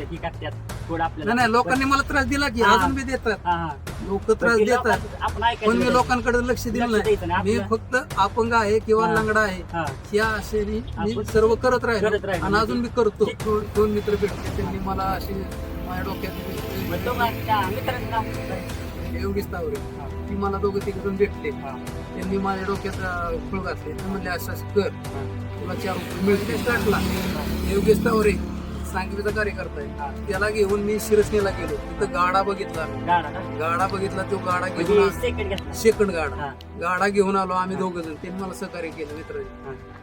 ही करतात थोडं आपल्याला नाही नाही लोकांनी मला त्रास दिला की हा. अजून बी देतात हा, हा. लोक पण त्रास देतात लोकांचं आपण ऐकायचं पण मी नाही. लोकांकडे लक्ष दिलं लक्ष नाही द्यायचं नाही. मी आपलं- फक्त अपंग आहे किंवा हा. लंगडा आहे हा. या आशेने मी आपण सर्व करत राहिलो करत राहिलो. आणि अजून मी करतो ठीक. दोन दोन मित्र भेटले त्यांनी मला अशी माझ्या मग तो डोक्यात त्या? एवढीच तावरे हा. ती मला दोघं तिघ जण भेटले हा. त्यांनी माझ्या डोक्यात अं, घातले ते म्हणले असं असं कर. तुला चार रुपये मिळते स्टार्टला योगेश तावरे सांगलीचा कार्यकर्ता. आहे. त्याला घेऊन मी शिरसनेला गेलो. तिथं गाडा बघितला. गाडा का? गाडा बघितला तो गाडा घेऊन म्हणजे आ- सेकंड घेतला. सेकंड गाडा. हा. गाडा घेऊन आलो आम्ही. दोघ जण. त्यांनी मला सहकार्य केलं मित्रांनी.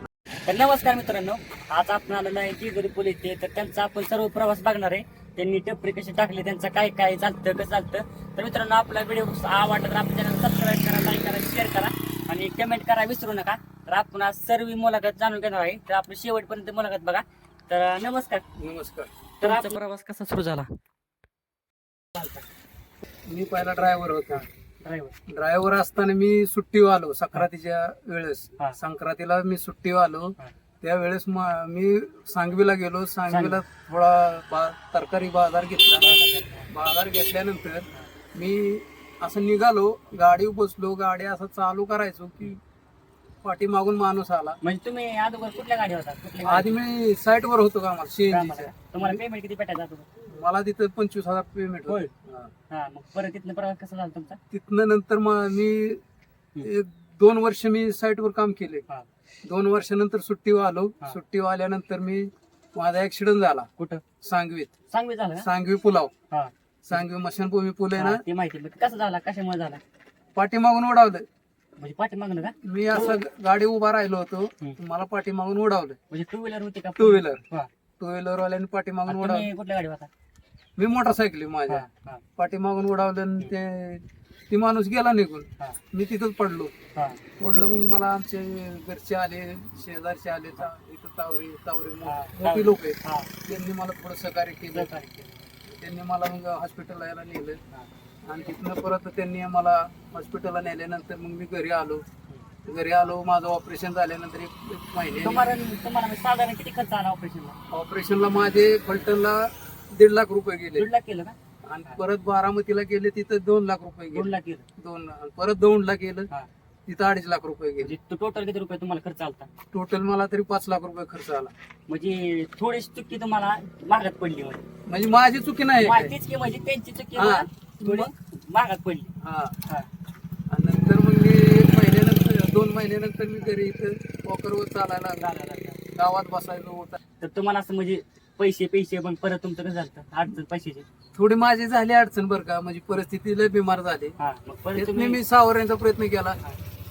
तर नमस्कार मित्रांनो. आज आपण आलेलो आहे गिरगुरी पोलीस ते तर त्यांचा आपण सर्व प्रवास बघणार आहे. त्यांनी टपरी कशी टाकले त्यांचं काय काय चालतं कसं चालतं. तर मित्रांनो आपला व्हिडिओ आवडला तर आपल्या चॅनल सबस्क्राईब करा लाईक करा शेअर करा. आणि कमेंट करा विसरू नका. तर आपण आज सर्व मुलाखत जाणून घेणार आहे. तर आपलं शेवटपर्यंत मुलाखत बघा. तर नमस्कार. नमस्कार. तर आपला प्रवास कसा सुरू झाला? मी पहिला ड्रायव्हर होता. ड्रायव्हर ड्रायव्हर असताना मी सुट्टीवर आलो संक्रांतीच्या वेळेस. हा. संक्रांतीला मी सुट्टीवर आलो. हा. त्यावेळेस म- मी सांगवीला गेलो. सांगवीला थोडा बा- तरकारी बाजार घेतला. बाजार घेतल्यानंतर मी असं निघालो. गाडी बसलो. गाडी असं चालू करायचो की पाठीमागून माणूस आला. म्हणजे तुम्ही अगोदर कुठल्या गाडी होता? कुठल्या आधी मी साईट वर होतो का मला? सीएनजीच्या तुम्हाला पेमेंट किती भेटायचं अगोदर? मला तिथं पंचवीस हजार पेमेंट होय. होतं हा मग परत तिथनं प्रवास कसा झाला तुमचा? तिथनं नंतर मग मी एक दोन वर्ष मी साईट वर काम केले. हा. दोन वर्षानंतर सुट्टीवर आलो. हा. सुट्टीवर आल्यानंतर मी माझा ऍक्सिडेंट झाला. कुठं? सांगवीत. सांगवी झालं का? सांगवी पुलाव. हा. सांगवी मशानभूमी पुल आहे हा, ना? ते माहिती. मग कसं झाला? कशामुळे झाला? पाठीमागून उडावलं म्हणजे पाठी मागणं का? मी असं गाडी उभा राहिलो होतो. मला पाठीमागून उडावलं म्हणजे टू व्हीलर होती का? Two wheeler. टू व्हीलर वाल्याने पाठीमागून आणि उडावलं कुठल्या गाडी होता? मी मोटरसायकली माझ्या. हा, पाठीमागून उडावलं आणि ते ती माणूस गेला निघून. मी तिथंच पडलो. पडलो मग मला आमचे घरचे आले शेजारचे आले इथं तावरे तावरे मोठी लोक आहेत. त्यांनी मला थोडं सहकार्य केलं. त्यांनी मला मग हॉस्पिटलला यायला नेलं. आणि तिथनं परत त्यांनी मला हॉस्पिटलला नेल्यानंतर मग मी घरी आलो. घरी आलो माझं ऑपरेशन झाल्यानंतर एक एक महिने तुम्हाला तुम्हाला म्हणजे साधारण किती खर्च आला ऑपरेशनला ऑपरेशनला माझे फलटणला दीड लाख रुपये गेले. दीड लाख केलं का? आणि परत बारामतीला गेले तिथं दोन लाख रुपये दोन गेले लाख केलं दोन आणि परत दोनला गेलं. हा. तिथं अडीच लाख रुपये गेले. म्हणजे टोटल किती रुपये तुम्हाला खर्च आलता? टोटल मला तरी पाच लाख रुपये खर्च आला. म्हणजे थोडीशी चुकी तुम्हाला महागात पडली म्हणजे. म्हणजे माझी चुकी नाही. तीच की म्हणजे त्यांची चुकी हा. थोडी पडली हा हा. आणि नंतर मग मी एक महिन्यानंतर दोन महिन्यानंतर मी घरी इथं वॉकरवर चालायला लागलो. झालं. गावात बसायचो होता तर तुम्हाला असं म्हणजे पैसे पैसे पण परत तुमचं कसं झालं अडचण पैशाची थोडी माझी झाली अडचण बरं का म्हणजे परिस्थिती लय बिमार झाली हा मग परत त्यात तुम्ही मी सावरण्याचा प्रयत्न केला.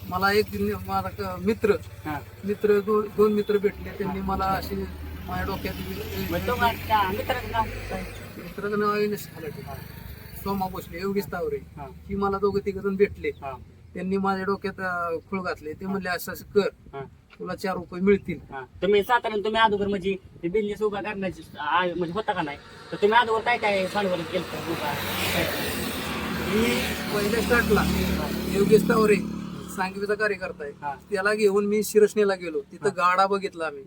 मला एक माझा क- मित्र हा. मित्र दो- दोन मित्र भेटले त्यांनी मला अशी माझ्या मग डोक्यात तुम्हाला त्या मित्राचं नाव काय? मित्राचं नाव खालाटे सोमा भोसले योगेश तावरे हा. ही मला दोघं तिघ जण भेटले हा. त्यांनी माझ्या डोक्यात अं, खूळ घातले ते म्हणले असं असं कर हा. तुला चार रुपये मिळतील हा. तुम्ही साधारण तुम्ही अगोदर म्हणजे बिझनेस उभा करण्याची आ- म्हणजे होता का नाही तर तुम्ही अगोदर काय काय चालवलं केलं होतं उभा काय? मी पहिल्या स्टार्टला योगेश तावरे सांगवीचा कार्यकर्ता. आहे. त्याला घेऊन मी शिरसनेला गेलो. तिथं गाडा बघितला आम्ही.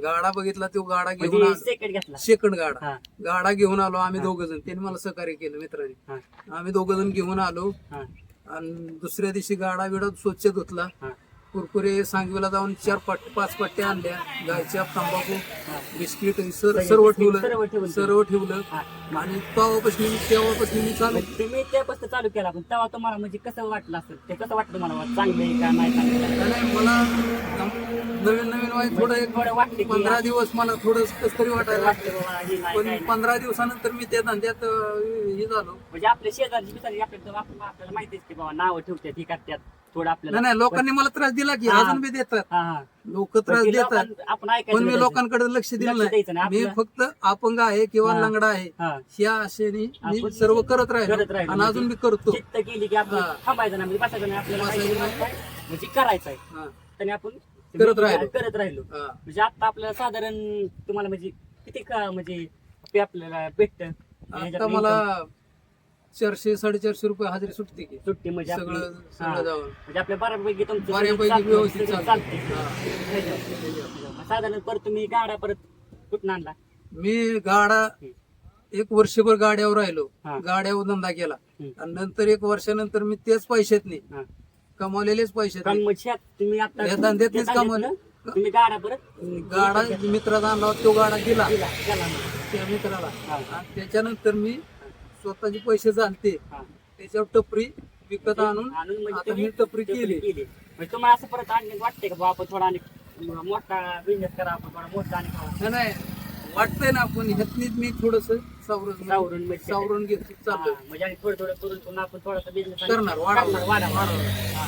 गाडा बघितला तो गाडा घेऊन म्हणजे आ- सेकंड गाडा. गाडा घेऊन आलो आम्ही. दोघ जण त्यांनी मला सहकार्य केलं मित्रांनी. आम्ही दोघ जण घेऊन आलो. आणि दुसऱ्या दिवशी गाडा बिडा स्वच्छ धुतला. कुरकुरे सांगवीला जाऊन चार पट पाच पट्ट्या आणल्या गायच्या तंबाखू हा. बिस्किट सर्व सर्व ठेवलं सर्व ठेवलं. सर्व ठेवलं. आणि तेव्हापासून तेव्हापासून मी चालू म्हणजे तुम्ही त्यापासून चालू केला पण तेव्हा तुम्हाला म्हणजे कसं वाटलं असेल ते कसं वाटलं वा- चांगलं आहे का नाही चांगलं आहे? आणि मला नवीन नवीन वाईट थोडं एक थोडं वाटलं की पंधरा दिवस मला थोडं कस तरी वाटायला वाटलं लागलं बाबा हे नाही, पण नाही. पंधरा दिवसानंतर मी त्या धंद्यात अं, हे झालो म्हणजे आपल्या शेजारची बिजारची आपल्याला आप- आपल्याला माहितीच की बाबा नावं ठेवतात ही करतात थोडं आपल्याला नाही नाही लोकांनी मला त्रास दिला की हा. अजून बी देतात हा हा लोक पण त्रास ते देतात लोकां- आपण पण मी लोकांकडे लक्ष दिलं लक्ष नाही द्यायचं नाही मी आपलं- फक्त अपंग आहे किंवा हा. लंगडा आहे हा ह्या आशेने मी सर्व करत करत राहिलो राहिलो. आणि अजून मी करतो केली की आपण हा. थांबायचं नाही म्हणजे बसायचं नाही आपल्याला बसायचं माहिती नाही. आहे, म्हणजे करायचं आहे हा. त्याने आपण करत राहिलो. करत राहिलो हा. म्हणजे आता आपल्याला साधारण तुम्हाला म्हणजे किती का म्हणजे पे आपल्याला भेटत आता मला चारशे साडेचारशे रुपये हजेरी सुटते की सुट्टी म्हणजे आपली- सगळं हा. सगळं जाऊन म्हणजे आपल्या बऱ्यापैकी तुमचं बऱ्यापैकी व्यवस्थित सगळं चालते चालते हा. मग साधारण परत तुम्ही गाडा परत कुठून आणला मी गाडा एक वर्षभर गाड्यावर राहिलो हा. गाड्यावर धंदा केला हम्म. आणि नंतर एक वर्षानंतर मी तेच पैशात नाही हा. कमावलेलेच पैशात कारण मग शेत तुम्ही आता या सांगितलं, कमावलं. तुम्ही गाडा परत गाडा मित्राचा आणला तो गाडा दिला. त्या मित्राला हा. आणि त्याच्यानंतर मी स्वतःचे पैसे जाणते हा. त्याच्यावर टपरी विकत आणून आणून म्हणजे आता तुम्ही मी टपरी टपरी केली. केली. म्हणजे तुम्हाला असं परत आणखी वाटते का बाबा आपण थोडा आणि मोठा बिझनेस करा आपण थोडा मोठा आणि नाही, वाटतंय ना आपण ह्यातनीच मी थोडस सावरून सावरून म्हणजे- सावरून घेत. हा, चाललोय म्हणजे आणि थोडं थोडं करून करून आपण थोडासा बिझनेस करणार, वाढवणार, वाढवणार हा.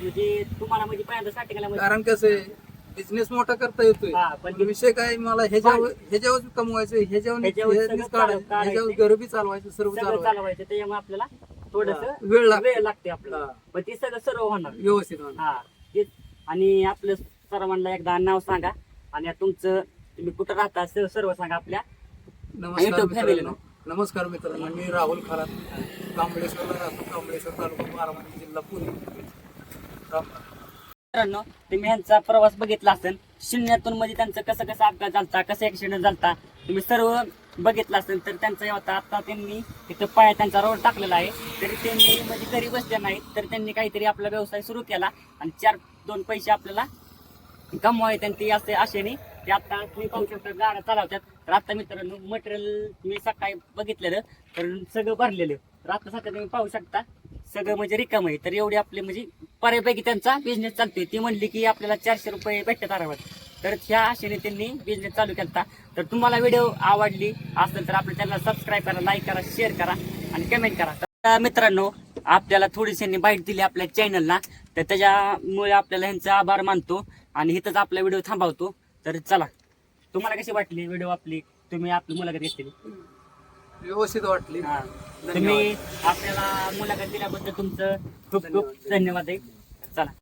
म्हणजे तुम्हाला म्हणजे पहिल्यांदा स्टार्टिंगला म्हणजे कारण कसं आहे बिझनेस मोठा करता येतोय. हा, पण पण विषय काय मला ह्याच्यावर ह्याच्यावर कमवायचं ह्याच्यावर ह्याच्यावर ह्याच्यावरच सगळं काढायचं चालव- ह्याच्यावर काढायचं. गरबी चालवायचं सर्व सगळं चालवायचं. चालवायचं त्याच्यामुळे आपल्याला थोडस हा, वेळ लागतो. वेळ लागते आपल्याला. हा. पण ते सगळं सर्व होणार. व्यवस्थित होणार. हा तेच. आणि आपलं सर्वांना एकदा नाव सांगा. आणि तुमचं तुम्ही कुठं राहता सर्व सांगा आपल्या. नमस्कार YouTube family मित्रांनो. नमस्कार मित्रांनो. मी राहुल खरात. कांबळेश्वरला राहतो. कांबळेश्वर तालुका बारामती जिल्हा पुणे. राम राम. मित्रांनो तुम्ही यांचा प्रवास बघितला असेल शून्यातून मध्ये त्यांचं कसं कसं अपघात झालता कसं ऍक्सिडेंट झालता तुम्ही सर्व बघितलं असेल तर त्यांचा होता आता त्यांनी तिथं पाय त्यांचा रोड टाकलेला आहे तरी त्यांनी म्हणजे घरी बसले नाहीत तर त्यांनी काहीतरी आपला व्यवसाय सुरू केला आणि चार दोन पैसे आपल्याला कमवाय त्यांनी असे आशेने ते आता तुम्ही पाहू शकता गाड्या चालवतात. तर आता मित्रांनो मटेरियल मी सकाळी बघितलेलं तर सगळं भरलेलं. तर आता सकाळी तुम्ही पाहू शकता सगळं म्हणजे रिकाम आहे. तर एवढी आपली म्हणजे बऱ्यापैकी त्यांचा बिझनेस चालतोय. ती म्हणली की आपल्याला चारशे रुपये भेटतात आरावर तर ह्या आशेने त्यांनी बिझनेस चालू केला तर तुम्हाला व्हिडिओ आवडली असेल तर आपल्या चॅनलला सबस्क्राईब करा लाईक करा शेअर करा आणि कमेंट करा. तर मित्रांनो आपल्याला थोडीशी बाईट दिली आपल्या चॅनलला तर त्याच्यामुळे आपल्याला ह्यांचा आभार मानतो आणि इथंच आपला व्हिडिओ थांबवतो. तर चला तुम्हाला कशी वाटली व्हिडिओ आपली? तुम्ही आपली मुलाखत घेतली. व्यवस्थित वाटली. तुम्ही आपल्याला मुलाखत दिल्याबद्दल तुमचं खूप खूप धन्यवाद आहे.